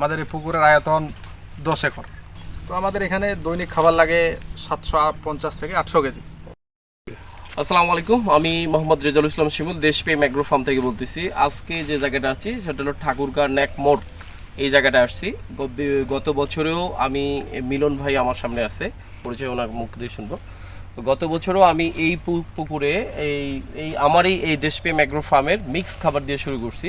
আমাদের এই পুকুরের আয়তন দশ একর। তো আমাদের এখানে দৈনিক খাবার লাগে সাতশো পঞ্চাশ থেকে আটশো কেজি। আসসালামু আলাইকুম, আমি মোহাম্মদ রেজাউল ইসলাম শিমুল দেশপে ম্যাগ্রো ফার্ম থেকে বলতেছি। আজকে যে জায়গাটা আছি, সেটা হলো ঠাকুরগাঁ ন্যাক মোড়। এই জায়গাটা আসছি। গত বছরেও আমি মিলন ভাই আমার সামনে আছে, পরিচয় ওনার মুখ দিয়ে শুনব। গত বছরও আমি এই পুকুরে এই এই আমারই এই দেশপে ম্যাগ্রো ফার্মের মিক্স খাবার দিয়ে শুরু করছি।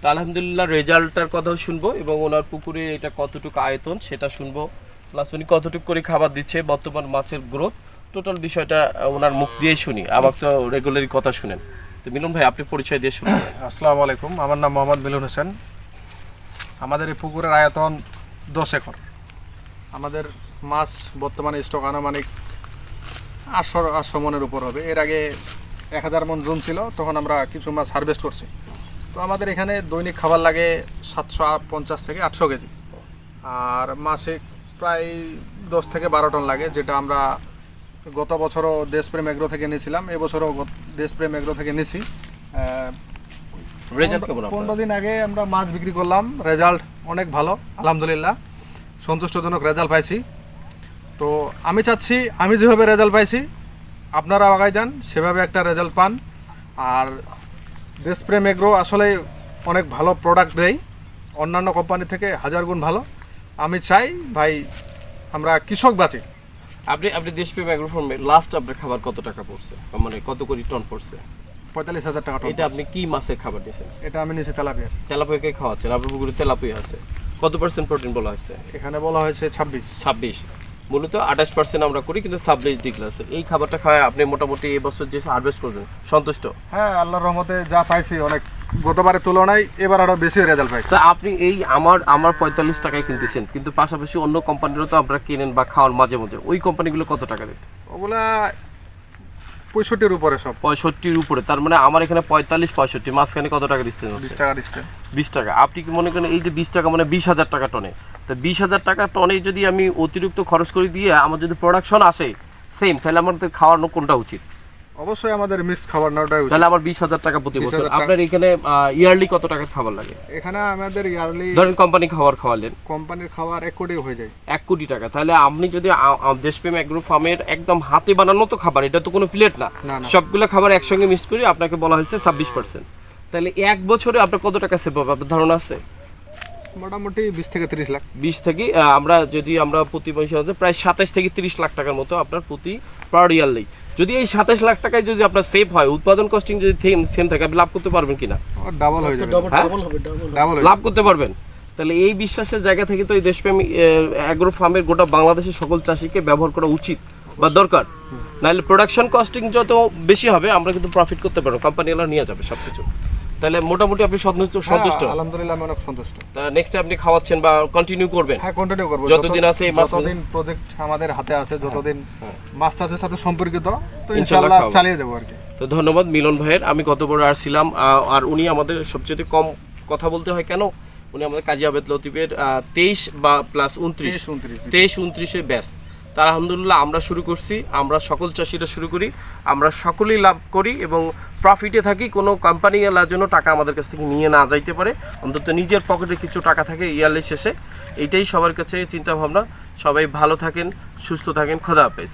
তা আলহামদুলিল্লাহ রেজাল্টটার কথাও শুনব এবং ওনার পুকুরে এটা কতটুকু আয়তন সেটা শুনব। প্লাস উনি কতটুকু করে খাবার দিচ্ছে, বর্তমান মাছের গ্রোথ, টোটাল বিষয়টা ওনার মুখ দিয়ে শুনি। আমার তো রেগুলারই কথা শুনেন। তো মিলন ভাই, আপনি পরিচয় দিয়ে শুনুন। আসসালামু আলাইকুম, আমার নাম মোহাম্মদ মিলন হোসেন। আমাদের এই পুকুরের আয়তন দশ একর। আমাদের মাছ বর্তমানে স্টক আনুমানিক আটশো আটশো মনের উপর হবে। এর আগে এক হাজার মন জুম ছিল, তখন আমরা কিছু মাছ হারভেস্ট করছি। তো আমাদের এখানে দৈনিক খাবার লাগে সাতশো পঞ্চাশ থেকে আটশো কেজি। আর মাসে প্রায় দশ থেকে বারো টন লাগে যেটা আমরা গত বছরও দেশপ্রেম এগ্রো থেকে নিয়েছিলাম এবছরও দেশপ্রেম এগ্রো থেকে রেজাল্ট পনেরো দিন আগে আমরা মাছ বিক্রি করলাম রেজাল্ট অনেক ভালো আলহামদুলিল্লাহ। সন্তুষ্টজনক রেজাল্ট পাইছি। তো আমি চাচ্ছি আমি যেভাবে রেজাল্ট পাইছি আপনারা আগায় যান সেভাবে একটা রেজাল্ট পান। আর দেশপ্রেম এগ্রো আসলে অনেক ভালো প্রোডাক্ট দেয় অন্যান্য কোম্পানি থেকে হাজার গুণ ভালো। আমি চাই ভাই আমরা কৃষক বাঁচি। আপনি আপনি দেশপে ম্যাগ্রো ফার্মে লাস্ট আপনার খাবার কত টাকা পড়ছে? মানে কত কোটি টন পড়ছে? পঁয়তাল্লিশ হাজার টাকা এটা আপনি কি মাছের খাবার দিয়েছেন? এটা আমি নিয়েছি তেলাপিয়া। তেলাপিয়াকে খাওয়াচ্ছেন আপনার পুকুরে তেলাপিয়া আছে। কত পার্সেন্ট প্রোটিন বলা হয়েছে? এখানে বলা হয়েছে ছাব্বিশ। ছাব্বিশ। মূলত আঠাশ পার্সেন্ট আমরা করি কিন্তু ছাব্বিশ ডিগ্রি আছে। এই খাবারটা খাওয়ায় আপনি মোটামুটি এই বছর যে হারভেস্ট করছেন সন্তুষ্ট? হ্যাঁ আল্লাহর রহমতে যা পাইছি অনেক গতবারের তুলনায় এবার আরও বেশি রেজাল্ট পাইছি। তা আপনি এই আমার আমার পঁয়তাল্লিশ টাকায় কিনতেছেন কিন্তু পাশাপাশি অন্য কোম্পানিরও তো আপনারা কিনেন বা খাওয়ার মাঝে মাঝে। ওই কোম্পানিগুলো কত টাকা রেট ওগুলা পঁয়ষট্টির উপরে সব। পঁয়ষট্টির উপরে তার মানে আমার এখানে পঁয়তাল্লিশ পঁয়ষট্টি মাঝখানে কত টাকা ডিস্টেন্স বিশ টাকা ডিস্টেন্স বিশ টাকা। আপনি কি মনে করেন এই যে বিশ টাকা মানে বিশ হাজার টাকা টনে তো বিশ হাজার টাকা টনে যদি আমি অতিরিক্ত খরচ করে দিয়ে আমার যদি প্রোডাকশন আসে সেম তাহলে আমাদের খাওয়ানো কোনটা উচিত? অবশ্যই আমাদের মিস খাবার নেওয়াটাই উচিত। তাহলে আমার বিশ হাজার টাকা প্রতি বছর। আপনার এখানে ইয়ারলি কত টাকা খাবার লাগে? এখানে আমাদের ইয়ারলি ধরেন কোম্পানি খাবার খাওয়ালেন। কোম্পানির খাবার এক কোটি হয়ে যায়। এক কোটি টাকা। তাহলে আপনি যদি দেশপ্রেম অ্যাগ্রো ফার্মের একদম হাতে বানানো তো খাবার এটা তো কোনো প্লেট না। সবগুলো খাবার একসঙ্গে মিক্স করে আপনাকে বলা হয়েছে ছাব্বিশ পার্সেন্ট তাহলে এক বছরে আপনার কত টাকা সেভ হবে? আপনার ধারণা আছে? মোটামুটি বিশ থেকে তিরিশ লাখ। বিশ থেকে আমরা যদি আমরা প্রতি মাসে হচ্ছে প্রায় সাতাশ থেকে তিরিশ লাখ টাকার মতো আপনার প্রতি পার ইয়ারলি যদি এই সাতাশ লাখ টাকায় যদি আপনার সেভ হয় উৎপাদন কস্টিং যদি সেম থাকে আপনি লাভ করতে পারবেন কিনা? ডাবল হয়ে যাবে। হ্যাঁ? ডাবল লাভ করতে পারবেন। তাহলে এই বিশ্বাসের জায়গা থেকে তো এই দেশপ্রেমী অ্যাগ্রো ফার্মের গোটা বাংলাদেশের সকল চাষিকে ব্যবহার করা উচিত বা দরকার। নাহলে প্রোডাকশন কস্টিং যত বেশি হবে আমরা কিন্তু প্রফিট করতে পারব কোম্পানিগুলো নিয়ে যাবে সব কিছু তাহলে মোটামুটি আপনি সন্তুষ্ট সন্তুষ্ট। হ্যাঁ, আলহামদুলিল্লাহ আমি অনেক সন্তুষ্ট। তা নেক্সট আপনি খাওয়াচ্ছেন বা কন্টিনিউ করবেন? হ্যাঁ কন্টিনিউ করব। যতদিন আছে এই মাছ যতদিন প্রজেক্ট আমাদের হাতে আছে যতদিন মাছ চাষের সাথে সম্পর্কিত তো ইনশাল্লাহ চালিয়ে দেবো আর কি। তো ধন্যবাদ মিলন ভাইয়ের। আমি গত বড় আসছিলাম আহ, আর উনি আমাদের সবচেয়ে কম কথা বলতে হয় কেন? উনি আমাদের কাজী আবেদ লতিফের তেইশ বা প্লাস উনত্রিশ তেইশ উনত্রিশে ব্যাস। তা আলহামদুলিল্লাহ আমরা শুরু করছি। আমরা সকল চাষিরা শুরু করি। আমরা সকলেই লাভ করি এবং প্রফিটে থাকি। কোনো কোম্পানি এলার জন্য টাকা আমাদের কাছ থেকে নিয়ে না যাইতে পারে। অন্তত নিজের পকেটে কিছু টাকা থাকে ইয়ারলি শেষে। এটাই সবার কাছে চিন্তাভাবনা। সবাই ভালো থাকেন, সুস্থ থাকেন। খোদা হাফেজ।